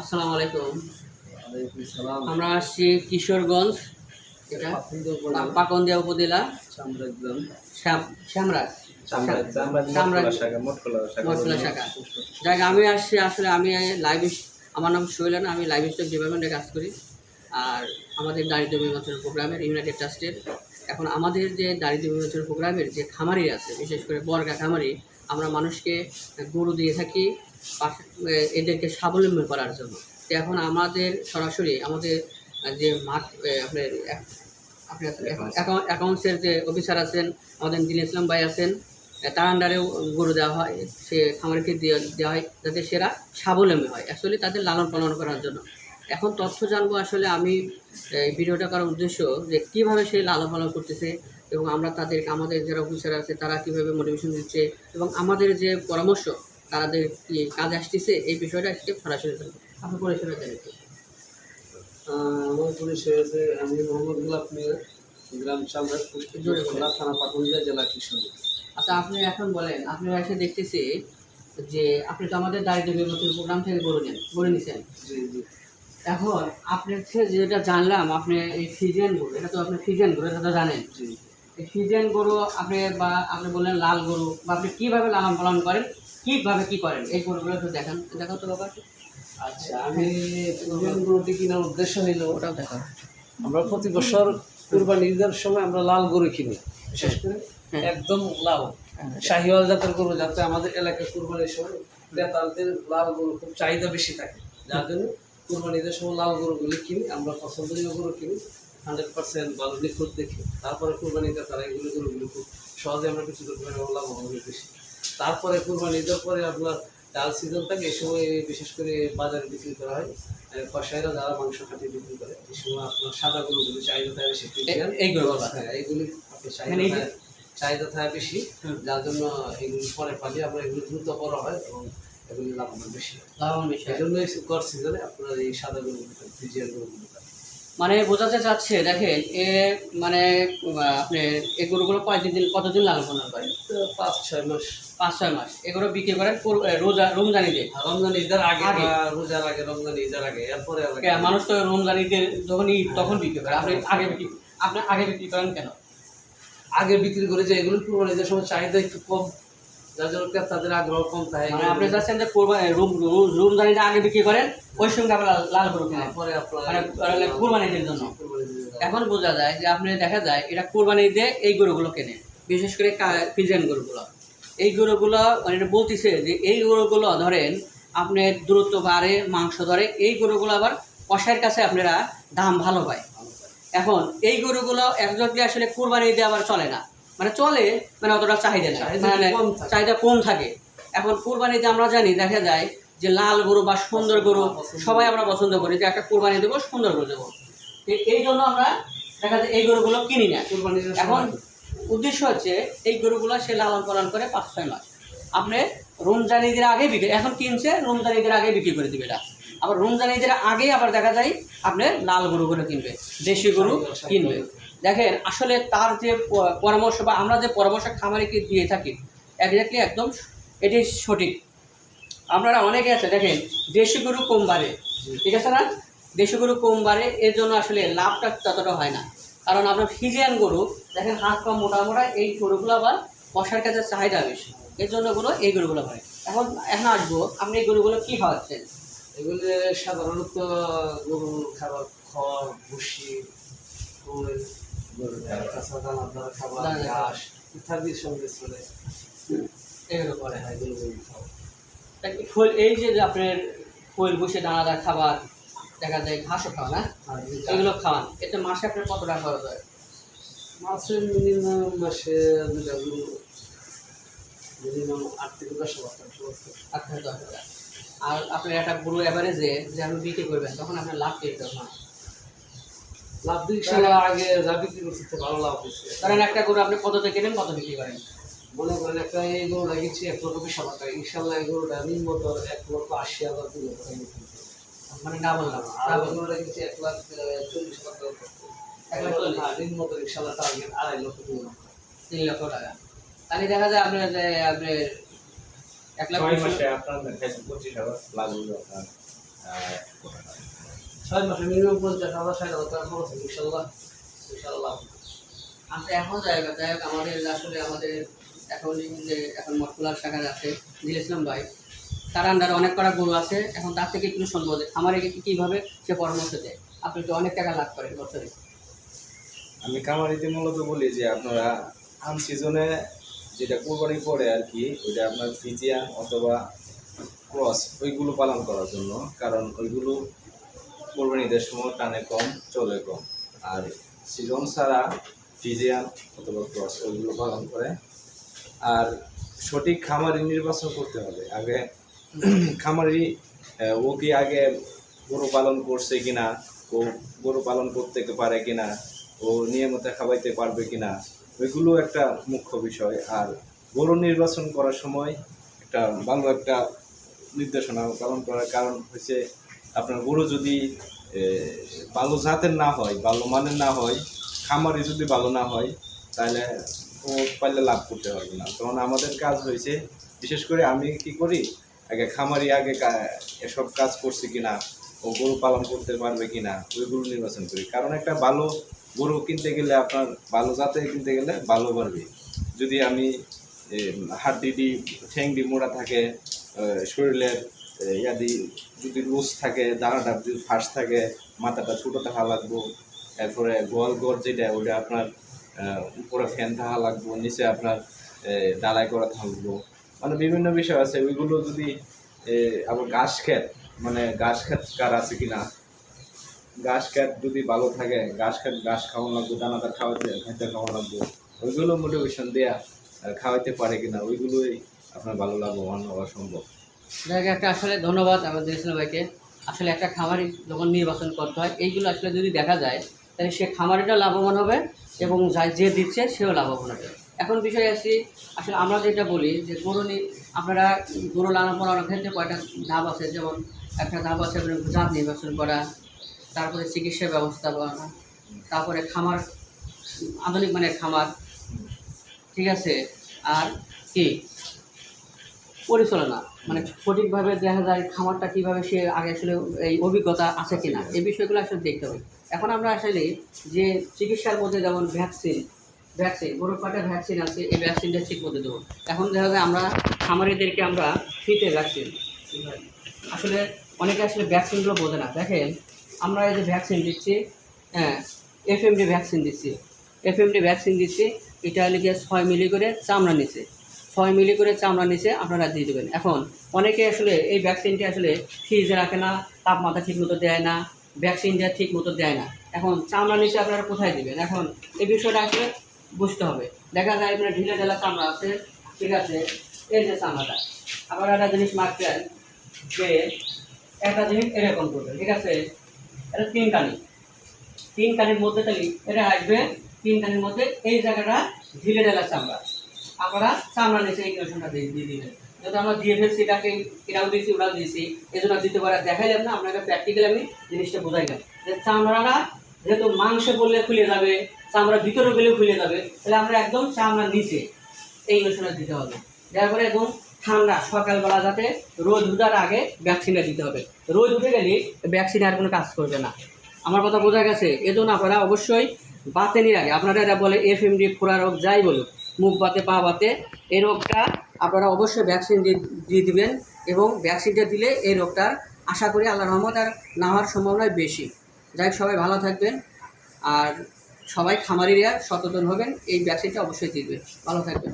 আসসালামু আলাইকুম। আমরা আসছি কিশোরগঞ্জ এটা পাকন্দিয়া উপজেলা। শ্যামরাজ। যাক আমি আসছি আসলে আমি লাইভ আমার নাম সোহেলান আমি লাইভ স্টক ডিপার্টমেন্টে কাজ করি। আর আমাদের দারিদ্র বিমোচন প্রোগ্রামের ইউনাইটেড ট্রাস্টের এখন আমাদের যে দারিদ্র বিমোচন প্রোগ্রামের যে খামারি আছে বিশেষ করে বর্গা খামারি আমরা মানুষকে গরু দিয়ে থাকি পাশে- এদেরকে স্বাবলম্বী করার জন্য। তো এখন আমাদের সরাসরি আমাদের যে মাঠ আপনার অ্যাকাউন্টসের যে অফিসার আছেন আমাদের দিন ইসলাম ভাই আছেন তার আন্ডারেও গরু দেওয়া হয় সে খামারকে দেওয়া হয় যাতে সেরা স্বাবলম্বী হয়। অ্যাকচুয়ালি তাদের লালন পালন করার জন্য। এখন তথ্য জানব আসলে আমি এই ভিডিওটা করার উদ্দেশ্য যে কীভাবে সে লালন পালন করতেছে এবং আমরা তাদেরকে আমাদের যারা অফিসার আছে তারা কীভাবে মোটিভেশন দিচ্ছে এবং আমাদের যে পরামর্শ তাদের কাজে আসতেছে এই বিষয়টা আজকে সরাসরি আপনি জানেন আহ, আমার পরিচয় হচ্ছে আমি মোহাম্মদ গোলাপ মিয়া গ্রাম বলেন। থানা পাকুন্দিয়া জেলা কিশোর। আচ্ছা আপনি এখন বলেন আপনি এসে দেখতেছি যে আপনি তো আমাদের দারিদ্র বিমোচন প্রোগ্রাম থেকে গরু নেন নিছেন। জি জি। এখন আপনার থেকে যেটা জানলাম আপনি এই ফিজিয়ান গরু এটা তো আপনি ফিজিয়ান গরু এটা তো জানেন। এই ফিজিয়ান গরু আপনি বা আপনি বললেন লাল গরু বা আপনি কীভাবে লালন পালন করেন? কীভাবে কী করেন? এই গরুগুলো একটু দেখান। দেখাও তো বাবা। আচ্ছা আমি গরুটি কেনার উদ্দেশ্য হইল ওটাও দেখাও। আমরা প্রতি বছর কুরবানি ঈদের সময় আমরা লাল গরু কিনি বিশেষ করে হ্যাঁ। একদম লাল। শাহিওয়াল জাতের গরু যাতে আমাদের এলাকায় কুরবানির সময় ক্রেতাদের লাল গরু খুব চাহিদা বেশি থাকে। যার জন্য কুরবানি ঈদের সময় লাল গরুগুলি কিনি আমরা পছন্দনীয় গরু কিনি হান্ড্রেড পার্সেন্ট ভালো নিখুঁত দেখি। তারপরে কুরবানিতে তারা এগুলো গরুগুলো খুব সহজে আমরা কিছু করতে পারি এবং লাভবান বেশি। তারপরে কুরবানি ঈদের পরে আপনার ডাল সিজন থাকে এই সময় বিশেষ করে বাজারে বিক্রি করা হয়। আহ, কসাইরা যারা মাংস কাটিয়ে বিক্রি করে এই সময় আপনার সাদা গরুগুলি চাহিদা থাকে বেশি এ- এই হ্যাঁ এইগুলি আপনার চাহিদা মানে থাকে- বেশি যার জন্য এগুলি পরে পালি আমরা এগুলি দ্রুত বড় হয় এবং এগুলি লাভবান বেশি হয়। লাভবান বিষয় এই জন্য কর সিজনে আপনার এই সাদা গরুগুলো ফ্রিজিয়ার গরুগুলো। মানে বোঝাতে চাচ্ছে দেখেন এ মানে আপনি এই গরুগুলো কয়দিন দিন কতদিন লালন পালন করেন? পাঁচ ছয় মাস। পাঁচ ছয় মাস। এগুলো বিক্রি করেন রোজা রমজানিতে আর রমজান ঈদের আগে রোজার আগে রমজান ঈদের আগে এরপরে মানুষ তো রমজানিতে যখন ঈদ তখন বিক্রি করে। আপনি আগে বিক্রি আপনি আগে বিক্রি করেন কেন? আগে বিক্রি করে যে এগুলো কুরবানি ঈদের সময় চাহিদা একটু কম। যার জন্য তাদের আগ্রহ কম থাকে। মানে আপনি চাচ্ছেন যে কোরবানি রুম রমজানিতে আগে বিক্রি করেন ওই সঙ্গে আপনার লাল গরু কেনেন। তারপরে মানে ঈদের আগে। এখন বোঝা যায় যে আপনি দেখা যায় এটা কোরবানি এই গরুগুলো কেনে বিশেষ করে গরুগুলো। এই গরুগুলো মানে বলতেছে যে এই গরুগুলো ধরেন আপনি দূরত্ব বাড়ে মাংস ধরে এই গরুগুলো আবার কষাইয়ের কাছে আপনারা দাম ভালো পায়। এখন এই গরুগুলো একজনকে আসলে কোরবানি দিয়ে আবার চলে না। মানে চলে মানে অতটা চাহিদা না চাহিদা মানে কম থাকে। চাহিদা কম থাকে। এখন কোরবানিতে আমরা জানি দেখা যায় যে লাল গরু বা সুন্দর গরু সবাই আমরা পছন্দ করি যে একটা কোরবানি দেবো সুন্দর গরু দেবো। এই জন্য আমরা দেখা যায় এই গরুগুলো কিনি না। কুরবানি এখন উদ্দেশ্য হচ্ছে এই গরুগুলো সে লালন পালন করে পাঁচ ছয় মাস। আপনি রমজান ঈদের আগে বিক্রি এখন কিনছে রমজান ঈদের আগে বিক্রি করে দিবে এটা। আবার রমজান ঈদের আগে আবার দেখা যায় আপনি লাল গরুগুলো কিনবে, দেশি গরু কিনবে। দেখেন, আসলে তার যে পরামর্শ বা আমরা যে পরামর্শ খামারিকে দিয়ে থাকি একজাক্টলি একদম এটি সঠিক। আপনারা অনেকে আছে, দেখেন, দেশি গরু কম বাড়ে। ঠিক আছে না? দেশি গরু কম বাড়ে, এর জন্য আসলে লাভটা ততটা হয় না। কারণ আপনার ফিজিয়ান গরু, দেখেন, হাত পা মোটা মোটা, এই গরুগুলো আবার কষার কাছে চাহিদা বেশি। এর জন্যগুলো এই গরুগুলো হয় এখন এখন আসব, আপনি এই গরুগুলো কী খাওয়াচ্ছেন? এগুলি সাধারণত গরু খাবার খড় ভুসি খোল গরুর কাঁচা খাবার ঘাস ইত্যাদির সঙ্গে চলে। এগুলো করে হ্যাঁ এগুলো গরু খাওয়া তা কি ফুল এই যে আপনার ফুল বসে দানাদার খাবার দেখা যায় ঘাসও খাওয়া না? এগুলো খাওয়ান। এতে মাসে আপনার কত টাকা খরচ হয়? মাসের মিনিমাম মাসে মিনিমাম আট থেকে দশ হাজার। আট থেকে দশ হাজার। আর আপনার একটা গরু অ্যাভারেজে যে আপনি বিক্রি করবেন তখন আপনার লাভ পেয়ে না লাভ দিক সালা আগে যা বিক্রি করছে ভালো লাভ হয়েছে। কারণ একটা গরু আপনি কত থেকে কেনেন কত বিক্রি করেন? মনে করেন একটা এই গরু লাগিয়েছি এক লক্ষ বিশ হাজার টাকা। ইনশাল্লাহ এই গরুটা নিম্নত এক লক্ষ আশি হাজার দুই লক্ষ মানে ডাবল লাভ। আর ডাবল গরু লাগিয়েছি এক লাখ চল্লিশ হাজার টাকা এক লাখ। হ্যাঁ, নিম্নত ইনশাল্লাহ টার্গেট আড়াই লক্ষ দুই লক্ষ। তিন লক্ষ টাকা। তাহলে দেখা যায় আপনার যে আপনার এক লাখ ছয় বিশ মাসে আপনার পঁচিশ হাজার লাভ আপনার আহ, কত টাকা? ছয় মাসে মিনিমাম পঞ্চাশ হাজার ষাট হাজার টাকা খরচ হবে ইনশাল্লাহ ইনশাল্লাহ আচ্ছা এখন জায়গা যাই হোক আমাদের আসলে আমাদের এখন যে এখন মটকুলার শাখার আছে দিলেছিলাম ভাই। তার আন্ডারে অনেক কটা গরু আছে এখন তার থেকে একটু শুনব যে আমার একে কীভাবে সে পরামর্শ দেয়। আপনি তো অনেক টাকা লাভ করেন বছরে। আমি কামারিতে মূলত বলি যে আপনারা আম সিজনে যেটা কোরবানি পড়ে আর কি, ওইটা আপনার ফিজিয়ান অথবা ক্রস, ওইগুলো পালন করার জন্য। কারণ ওইগুলো কোরবানিদের সময় টানে কম, চলে কম। আর সিজন ছাড়া ফিজিয়ান অথবা ক্রস, ওইগুলো পালন করে। আর সঠিক খামারি নির্বাচন করতে হবে। আগে খামারি ও কি আগে গরু পালন করছে কিনা, ও গরু পালন করতে পারে কিনা, ও নিয়মিত খাওয়াইতে পারবে কিনা ওইগুলো একটা মুখ্য বিষয়। আর গরু নির্বাচন করার সময় একটা ভালো একটা নির্দেশনা পালন করার কারণ হচ্ছে আপনার গরু যদি ভালো জাতের না হয়, ভালো মানের না হয়, খামারি যদি ভালো না হয়, তাহলে ও পারলে লাভ করতে পারবে না। তখন আমাদের কাজ হয়েছে, বিশেষ করে আমি কি করি, আগে খামারি আগে এসব কাজ করছে কিনা ও গরু পালন করতে পারবে কি না ওই গরু নির্বাচন করি। কারণ একটা ভালো গরু কিনতে গেলে আপনার ভালো জাতের কিনতে গেলে ভালো পারবে। যদি আমি এ, হাড্ডি ডি ঠ্যাংডি মোড়া থাকে শরীরের ইয়াদি যদি লুজ থাকে দানাটা যদি ফাঁস থাকে মাথাটা ছোটো থাকা লাগবো এরপরে গোয়াল গড় যেটা ওটা আপনার উপরে ফ্যান থাকা লাগবো নিচে আপনার ডালাই করা থাকব। মানে বিভিন্ন বিষয় আছে ওইগুলো যদি আবার ঘাস ক্ষেত মানে ঘাস ক্ষেত কার আছে কিনা? ঘাস ক্ষেত যদি ভালো থাকে, ঘাস ক্ষেত ঘাস খাওয়ানো লাগবো দানাটা খাওয়াতে খাইতে খাওয়ানো লাগবো। ওইগুলো মোটিভেশন দেয়া, আর খাওয়াইতে পারে কিনা, ওইগুলোই আপনার ভালো লাভবান হওয়া সম্ভব। যাই একটা আসলে ধন্যবাদ আমাদের ইসলাম ভাইকে। আসলে একটা খামারি যখন নির্বাচন করতে হয়, এইগুলো আসলে যদি দেখা যায়, তাহলে সে খামারিটাও লাভবান হবে এবং যা- যে দিচ্ছে, সেও লাভবান হবে। এখন বিষয় আসি, আসলে আমরা যেটা বলি যে গরু নি- আপনারা গরু লালন পালনের ক্ষেত্রে কয়টা ধাপ আছে? যেমন একটা ধাপ আছে আপনার জাত নির্বাচন করা, তারপরে চিকিৎসা ব্যবস্থা করা তারপরে খামার, আধুনিক মানের খামার, ঠিক আছে? আর কি? পরিচালনা। মানে সঠিকভাবে দেখা যায় খামারটা কীভাবে সে আগে আসলে এই অভিজ্ঞতা আছে কিনা, এই বিষয়গুলো আসলে দেখতে হবে। এখন আমরা আসলে যে চিকিৎসার মধ্যে যেমন ভ্যাকসিন ভ্যাকসিন গরুর পাটে ভ্যাকসিন আছে, এই ভ্যাকসিনটা ঠিক মতো দেবো। এখন দেখা যায় আমরা খামারিদেরকে আমরা ফ্রিতে ভ্যাকসিন আসলে অনেকে আসলে ভ্যাকসিনগুলো বোঝে না। দেখেন, আমরা এই যে ভ্যাকসিন দিচ্ছি হ্যাঁ এফ এফএমডি ভ্যাকসিন দিচ্ছি। এফ এফএমডি ভ্যাকসিন দিচ্ছি, এটা গিয়ে ছয় মিলি করে চামড়া নিচে ছয় মিলি করে চামড়া নিচে আপনারা দিয়ে দেবেন। এখন, অনেকে আসলে এই ভ্যাকসিনটি আসলে ফ্রিজে রাখে না, তাপমাত্রা ঠিক মতো দেয় না ভ্যাকসিনটা ঠিক মতো দেয় না। এখন, চামড়া নিচে আপনারা কোথায় দিবেন? এখন, এই বিষয়টা আসলে বুঝতে হবে। দেখা যায় এখানে ঢিলে ঢেলা চামড়া আছে, ঠিক আছে, এই যে চামড়াটা। আবার একটা জিনিস মারতেন যে একটা জিনিস করবে, ঠিক আছে? এটা তিন কানি তিন কানির মধ্যে তাহলে এটা আসবে, তিন কানির মধ্যে এই জায়গাটা ঢিলে ঢেলা চামড়া। আপনারা চামড়া নিচে এই ইনজেকশনটা দিয়ে যেহেতু আমরা দিয়ে ফেলছি, এটাকে দিয়েছি, ওটাও দিয়েছি এই জন্য না আপনাকে প্র্যাকটিক্যালি আমি জিনিসটা বোঝাইলাম যে চামড়াটা যেহেতু মাংসে পড়লে খুলে যাবে, চামড়া ভিতরে গেলে খুলে যাবে, তাহলে আমরা একদম চামড়া নিচে এই ইনজেকশনটা দিতে হবে। দেওয়ার পরে একদম ঠান্ডা সকালবেলা যাতে রোদ উঠার আগে ভ্যাকসিনটা দিতে হবে। রোদ উঠে গেলে ভ্যাকসিন আর কোনো কাজ করবে না। আমার কথা বোঝা গেছে? এজন্য আপনারা অবশ্যই বাতেনির আগে, আপনারা এটা বলে এফ এম ডি খোরা রোগ যাই বলুক, মুখ বাতে, পা বাতে এই রোগটা আপনারা অবশ্যই ভ্যাকসিন দিয়ে দিবেন এবং ভ্যাকসিনটা দিলে এই রোগটার আশা করি আল্লাহ রহমত আর না হওয়ার সম্ভাবনাই বেশি। যাই সবাই ভালো থাকবেন আর সবাই খামারিরা সচেতন হবেন, এই ভ্যাকসিনটা অবশ্যই দিবেন ভালো থাকবেন।